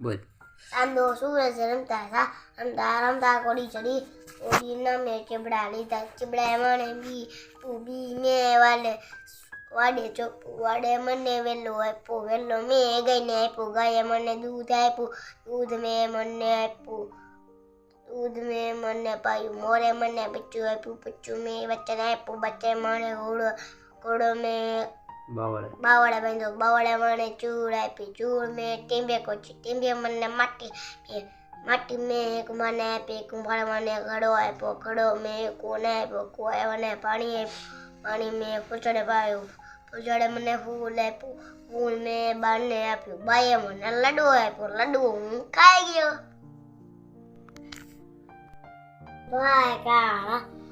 બોલ. ચાંદો સૂરજ રમતા હતા? રમતા રમતા કોડી ચડી ઓડીના મેં ચીબડા લીધા. ચીબડા મને બી ઊભી ને વાલે, વાડે ચોપુ વાડે મને વેલો આપ્યો. વેલો મેં ગઈને આપ્યો. ગાયે મને દૂધ આપ્યું. દૂધ મેં મને આપ્યું. દૂધ મેં મને પાયું. મોરે મને બચ્ચું આપ્યું. બચ્ચું મેં બચ્ચાને આપ્યું. બચ્ચે મને ઘોડો ઘોડો મેં બાવળે. બાવળે બાંધો. બાવળે મને ચૂડ આપી, ચૂર મેં ટીંબે કોચી. ટીંબે મને માટી માટી મેં એક મને આપી કુંભાર મને ઘડો આપ્યો. ઘડો મેં કોને આપ્યો? કોઈ મને પાણી આપ્યું. પાણી મેં ફૂચડે પાયું ફૂચડે મને ફૂલ આપ્યું. ફૂલ મેં બાને આપ્યું. બાએ મને લડવો આપ્યો. લડવો હું ખાઈ ગયો. ભાઈ કાળા.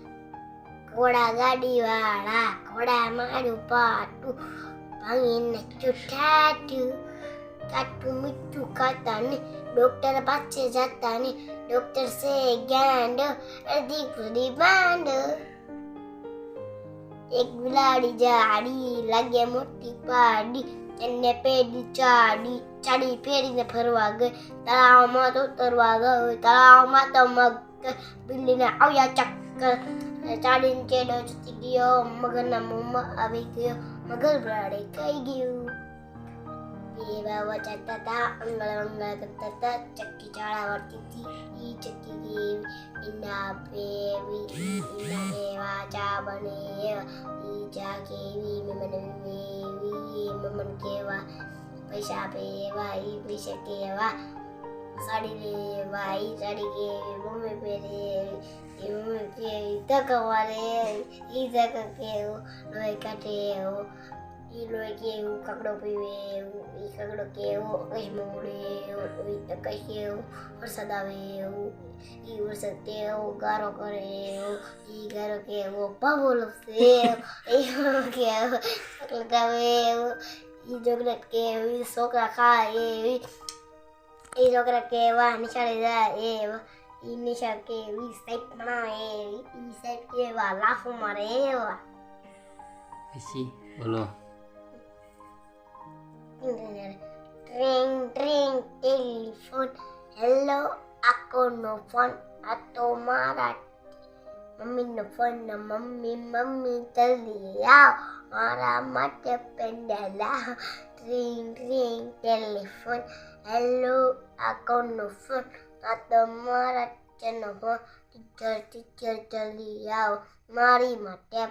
ઘોડા ગાડી વાળા ઘોડા મારું પાટું. ભાંગીને ચૂઠાટું કાટું મીઠું ખાતા ને ડોક્ટર પાસે જતા ને ડોક્ટર સે ગાંડ અડધી પૂરી બાંડ એક બિલાડી જાડી લાગે મોટી પાડી. એને પેડી ચાડી ચાડી ફેરીને ફરવા ગઈ. તળાવમાં તો ઉતરવા ગયો તળાવમાં તો મગ બિલ્લીને આવ્યા ચક્કર. ચાડીને ચેડો ચૂકી ગયો. મગરના મોંમાં આવી ગયો. મગર બ્રાડે ખાઈ ગયું. એવા વચાતા હતા અંગળ અંગળ કરતા ચક્કી ચાળા હતી ઈ ચક્કી ગઈ ઈના પેવી ઇના કેવા ચા બને. ઈ ચા કેવી, મેમન વેવી. મેમન કેવા, પૈસા પેવા ઈ પૈસા કેવા. સાડી લેવા ઈ સાડી કેવી મમ્મી પહેરે ઈ મમ્મી કેવી તક મારે, ઈ તક કેવું લોહી કાઢે એવું ઈ લોહી કેવું કકડો પીવે એવું ઈ કકડો કેવો કઈ મોડે એવું ઈ તો કઈ કેવું વરસાદ આવે એવું ઈ વરસાદ કેવો ગારો કરે એવું ઈ ગારો કેવો પવન છે ઈ કેવો લગાવે એવું ઈ ચોકલેટ કેવું ઈ છોકરા ખાય એવી એ છોકરા કેવા નિશાળે જાય એવા ઈ નિશાળ કેવી સાઈડ બનાવે એવી ઈ સાઈડ કેવા લાફો મારે એવા પછી બોલો ટ્રિંગ ટ્રિંગ ટેલિફોન હેલો આકોનો ફોન આ તો મારા મમ્મીનો ફોન ને મમ્મી મમ્મી જલ્દી આવ મારા માટે પેંડા લાવ ટ્રિંગ ટ્રિંગ ટેલિફોન હેલો આકોનો ફોન આ તો મારા ટીચરનો ફોન ટીચર ટીચર જલ્દી આવ મારી માટે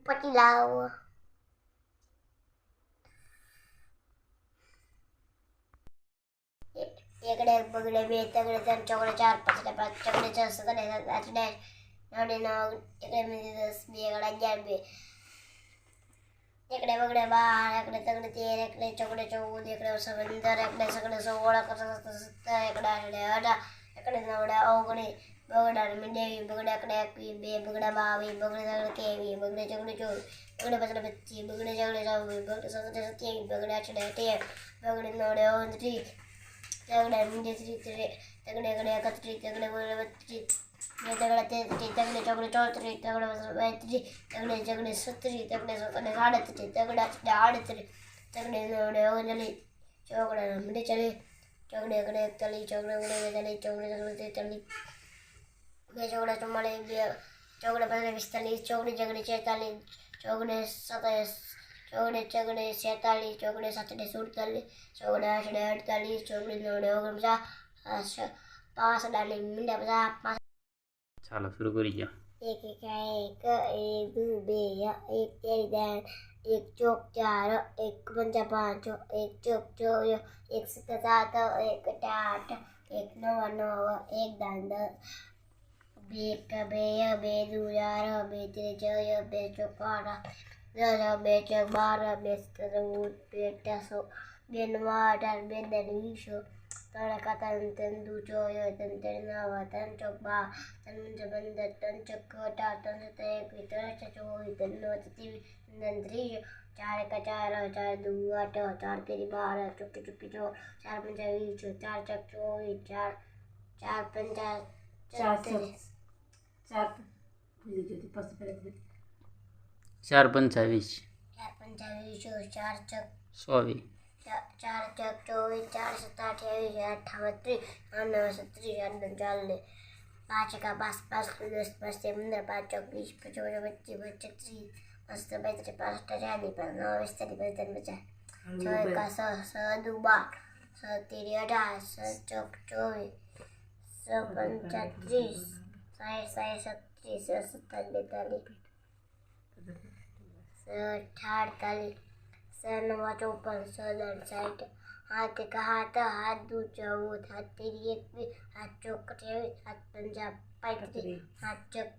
પટી લાવો એકડે બગડે બે તગડે ત્રણ ચોકડે ચાર પાંચ પાંચ ચકડે છ સતડે સાત આઠ ડેશ નવડે નવ એકડે મીંડી દસ બે એકડે અગિયાર બે એકડે બગડે બાર એકડે તગડે તેર એકડે ચોકડે ચૌદ એકડે પંદર એકડે સકડે સોળ એકડે સત્તર એકડે અઢાર અઢાર એકડે નવડે ઓગણી બગડા મીંડેવી બગડે એકડે એકવી બે બગડા બાવી બગડે તગડે કેવી બગડે ચગડે ચોવીસ બગડે પચડે પચીસ બગડે ચગડે ચોવીસ બગડે સત્તર સત્યાવીસ બગડે અઠડે અઠ્યાવીસ બગડે નવડે ઓગણત્રીસ તગડે મીંડે ત્રીસ તગડે એકડે એકત્રીસ તગડે બગડે બત્રીસ બે તગડે તેત્રીસ તગડે ચોકડે ચોત્રીસ તગડે બેત્રીસ તગડે ચગડે સત્રીસ તગડે સત્તરે સાડત્રીસ તગડે અઠડે આડત્રીસ તગડે નવડે ઓગણચાલીસ ચોકડે મીંડે ચાલીસ ચોકડે એકડે એકતાલીસ ચોકડે એકડે બેતાલીસ ચોકડે ચોકડે તેતાલીસ બે ચોકડે ચુમ્માલીસ બે ચોકડે પંદર પિસ્તાલીસ ચોકડી ચગડે છેતાલીસ ચોકડે સત્તાવીસ ચોકડે ચગડે છેતાલીસ ચોકડે સાતડે સુડતાલીસ ચોકડે આઠડે અડતાલીસ ચોકડે નવડે ઓગણપચાસ પાસડાની મીંડા પચાસ પાંચ ચાલો શરૂ કરી જાઓ એક એક એક એક દુ બે એક તેરી દાન એક ચોક ચાર એક પંચા પાંચ એક ચોક ચોય એક સત્તર સાત એક આઠ એક નવ નવ એક દાન દસ. બે એક બે બે દુ ચાર બે ત્રે છ બે ચોક આઠ દસ બે ચોક બાર બે સત્તર ચૌદ બે અઠાસો બે નવ અઢાર બે દસ વીસ ત્રણ એકાતા ત્રણ દુ ચોય ત્રણ ત્રણ નવ ત્રણ ચોક બાર ત્રણ પંચ પંદર ત્રણ ચોક અઢાર ત્રણ સત્તર એકવીસ ત્રણ અઠા ચોવીસ ત્રણ નવ ત્રેવીસ ત્રણ ત્રીસ ચાર એક ચાર ચાર દુ આઠ ચાર તેરી બાર ચોકી ચોકી ચો ચાર પંચા વીસ ચાર ચોક ચોવીસ ચાર ચાર પંચા ચોત્રીસ ચાર ભૂલી ગયો પછી પહેલાં ચાર પંચાવીસ ચાર પંચા વીસ ચાર ચોક ચોવીસ ચાર ચોક ચોવીસ ચાર સત્તા અઠ્યાવીસ અઠાવન ત્રીસ નવ સત્રીસ આઠ નવ ચાલીસ પાંચ એકા પાંચ પાંચ દસ પાંચ પંદર પાંચ ચોક વીસ પચીસ પચીસ પચીસ ત્રીસ પાંચ બેત્રીસ પાંચ ચાલીસ પાંચ નવ વીસ ત્રીસ પચાસ છ એકા સ સ દુ બાર સ તેરી અઢાર ચોક ચોવીસ સ પંચા ત્રીસ સાઠ સાઠ સત્રીસ સ સત્તર બેતાલીસ સ અઠા અડતાલીસ સ નવા ચોપન સ દસ સાઠ હાથ એક હાથ હાથ દુ ચૌદ હાથ તેરી એકવીસ હાથ ચોક ત્રેવીસ હાથ પંજા પાંત્રીસ હાથ ચોક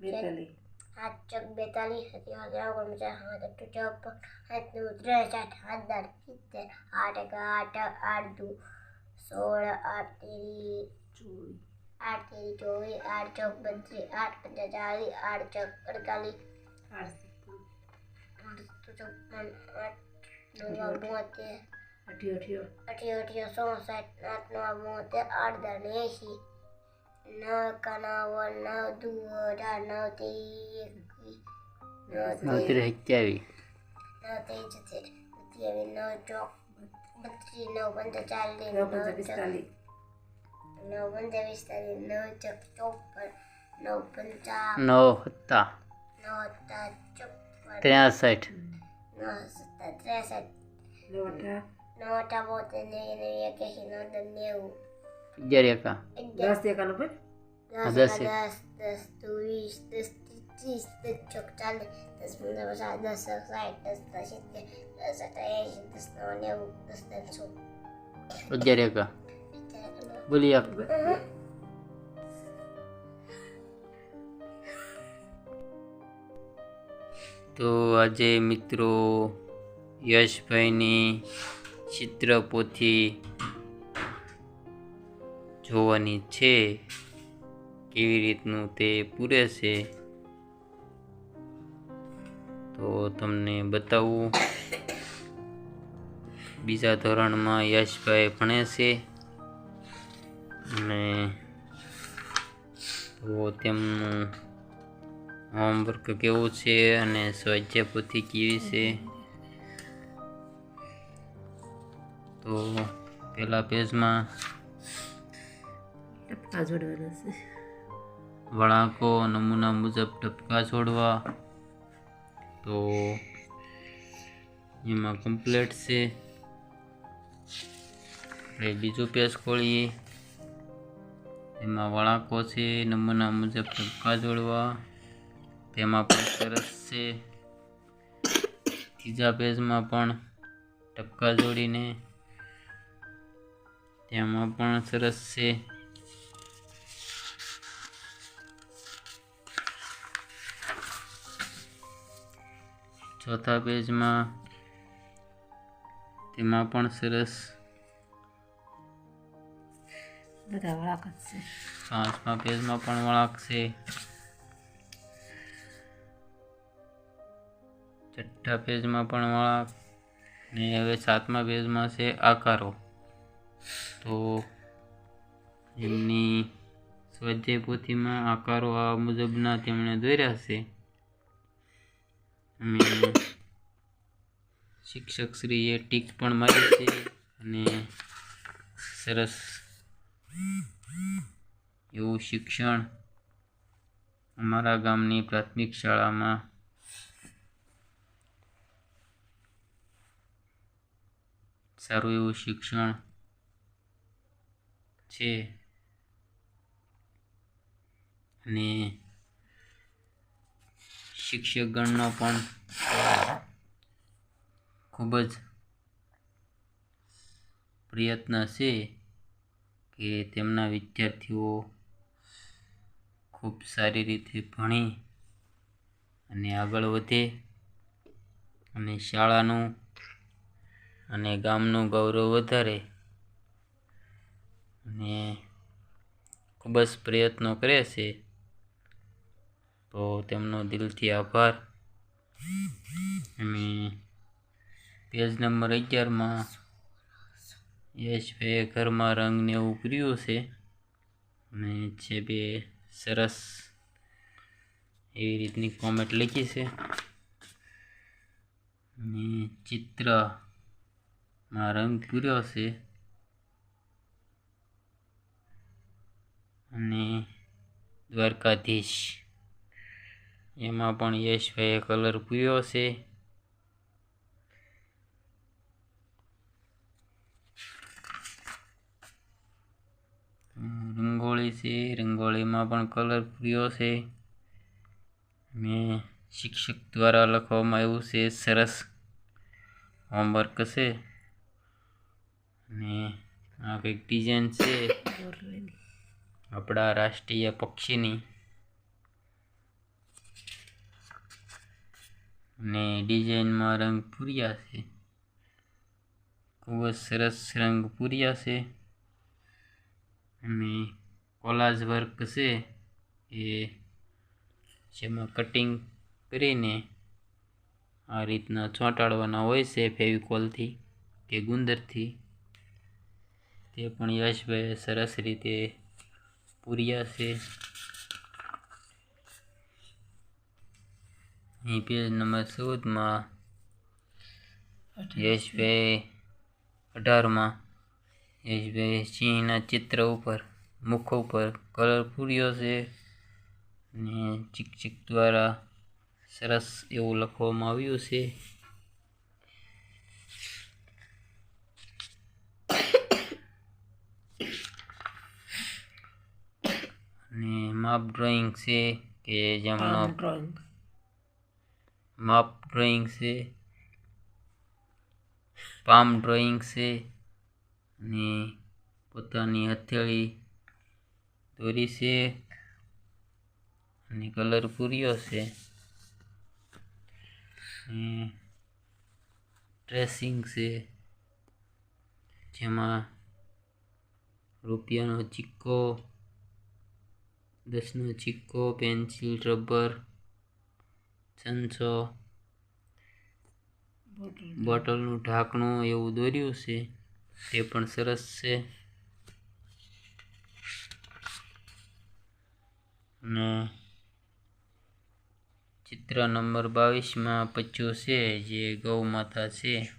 બેતાલીસ હાથ ચોક બેતાલીસ હાથ ઓગણપચાસ હાથ અઠ્ઠું ચોપન હાથ નવ ત્રેસઠ સાઠ હાથ દર સિત્તેર આઠ એક આઠ આઠ દુ સોળ આઠ તેરી ચોવીસ આઠ તેરી ચોવીસ આઠ ચોક બત્રીસ આઠ પંચા ચાલીસ આઠ ચોક અડતાલીસ આઠ ચોપન બોતેર અઠ્યો અઠ્યો અઠ્યો અઠ્યો ચોસઠ આઠ નવા બોતેર આઠ ને એંશી નવ એકાવન નવ દુ અઢાર નવ તેરી નવ તેરી સત્યાવીસ નવ તેરી સત્યાવીસ નવ ચોક બત્રીસ નવ પંચા ચાલીસ નવ પંચા પિસ્તાલીસ નવ પંચા પિસ્તાલીસ નવ ચોક ચોપન નવ પંચા નવ સત્તા નવ સત્તા ચોપન. ત્રેસઠ. ત્રેસઠ અઠા બોતેર નેવું એક્યાસી દસ નેવું અગિયાર એકા દસ એકાનું પર દસ દસ દસ વીસ દસ ત્રીસ દસ ચોક ચાલીસ દસ પંદર પચાસ દસ સાઠ દસ દસ સિત્તેર દસ અઠા એંશી દસ નવ દસ દસ સો અગિયાર એકા બોલી આપ તો આજે મિત્રો યશભાઈની ચિત્રપોથી જોવાની છે કેવી રીતનું તે પૂરે છે. તો તમને બતાવું. બીજા ધોરણમાં યશભાઈ ભણે છે. અને તો તેમનું હોમવર્ક કેવું છે અને સ્વાધ્યાય પોથી કેવી છે? તો પહેલા પેજમાં ટપકા જોડવાના છે. વળાંકો નમૂના મુજબ ટપકા છોડવા તો એમાં કમ્પ્લીટ છે. આપણે બીજું પેજ ખોલીએ. એમાં વળાંકો છે નમૂના મુજબ ટપકા જોડવા. તેમાં પણ સરસ છે. ત્રીજા પેજમાં પણ ટપકા જોડીને તેમાં પણ સરસ છે. ચોથા પેજમાં તેમાં પણ સરસ બધા વળાક છે. પાંચમા પેજમાં પણ વળાંક છે. છઠ્ઠા પેજમાં પણ વાળા ને હવે સાતમા પેજમાં છે આકારો. તો એમની સ્વાધ્યાય પોથીમાં આકારો આ મુજબના તેમણે દોર્યા છે. અને શિક્ષકશ્રીએ ટીક પણ મારી છે અને સરસ એવું શિક્ષણ અમારા ગામની પ્રાથમિક શાળામાં સારું એવું શિક્ષણ છે. અને શિક્ષકગણનો પણ ખૂબ જ પ્રયત્ન છે કે તેમના વિદ્યાર્થીઓ ખૂબ સારી રીતે ભણી અને આગળ વધે અને શાળાનું અને ગામનું ગૌરવ વધારે. અને ખૂબ જ પ્રયત્નો કરે છે. તો તેમનો દિલથી આભાર. અને પેજ નંબર અગિયારમાં યશભાઈએ ઘરમાં રંગને એવું કર્યું છે. અને છે બે સરસ એવી રીતની કોમેન્ટ લખી છે. અને ચિત્ર માં રંગ પૂર્યો છે અને દ્વારકાધીશ એમાં પણ યશભાઈએ કલર પૂર્યો છે રંગોળી છે રંગોળીમાં પણ કલર પૂર્યો છે મેં શિક્ષક દ્વારા લખવામાં આવ્યું છે સરસ હોમવર્ક છે અને આ કંઈક ડિઝાઇન છે. આપણા રાષ્ટ્રીય પક્ષીની. અને ડિઝાઇનમાં રંગ પૂર્યા છે. ખૂબ જ સરસ રંગ પૂર્યા છે. અને કોલાજ વર્ક છે એ જેમાં કટિંગ કરીને આ રીતના ચોંટાડવાના હોય છે ફેવિકોલથી કે ગુંદરથી. તે પણ યશભાઈએ સરસ રીતે પૂર્યા છે. અહીં પેજ નંબર ચૌદમાં યશભાઈ અઢારમાં યશભાઈ સિંહના ચિત્ર ઉપર, મુખ ઉપર કલર પૂર્યો છે અને ચીક ચીક દ્વારા સરસ એવું લખવામાં આવ્યું છે અને માપ ડ્રોઈંગ છે કે જેમનો ડ્રોઈંગ માપ ડ્રોઈંગ છે પામ ડ્રોઈંગ છે અને પોતાની હથેળી દોરી છે અને કલર પૂર્યો છે. ડ્રેસિંગ છે જેમાં રૂપિયાનો સિક્કો દસનો સિક્કો પેન્સિલ રબર છંછો બોટલનું ઢાંકણું. એવું દોર્યું છે. તે પણ સરસ છે. અને ચિત્ર નંબર બાવીસમાં પચ્યું છે જે ગૌ માતા છે.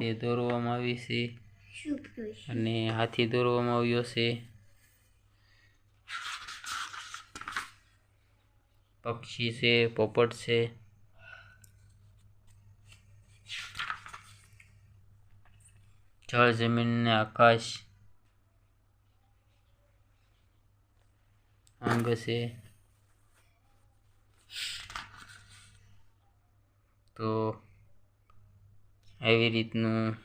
તે દોરવામાં આવી છે. અને હાથી દોરવામાં આવ્યો છે. પક્ષી છે, પોપટ છે. જળ જમીન ને આકાશ અંગ છે. તો આવી રીતનું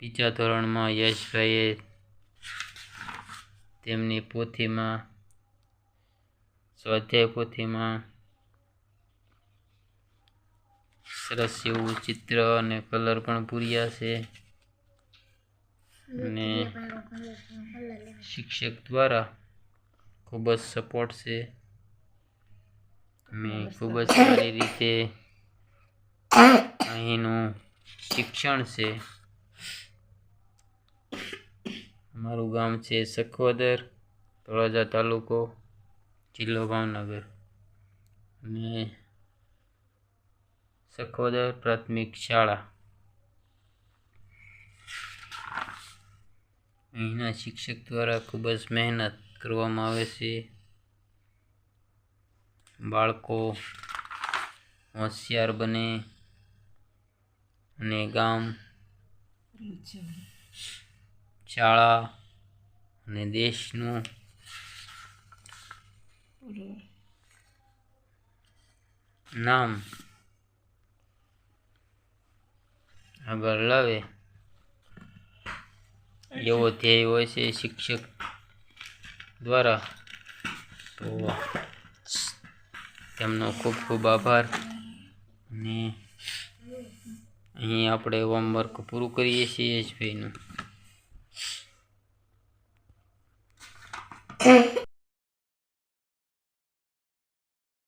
બીજા ધોરણમાં યશભાઈએ તેમની પોથીમાં સ્વાધ્યાય પોથીમાં સરસ એવું ચિત્ર અને કલર પણ પૂર્યા છે. અને શિક્ષક દ્વારા ખૂબ જ સપોર્ટ છે. મેં ખૂબ જ સારી રીતે અહીંનું શિક્ષણ છે. અમારું ગામ છે સખવદર તળાજા તાલુકો. જિલ્લો ભાવનગર. અને સખોદર પ્રાથમિક શાળા. અહીંના શિક્ષક દ્વારા ખૂબ જ મહેનત કરવામાં આવે છે. બાળકો હોશિયાર બને અને ગામ શાળા અને દેશનું નામ? આગળ લાવે. એવો ધ્યેય હોય છે શિક્ષક દ્વારા. તો તેમનો ખૂબ ખૂબ આભાર. અને અહીં આપણે હોમવર્ક પૂરું કરીએ છીએ જ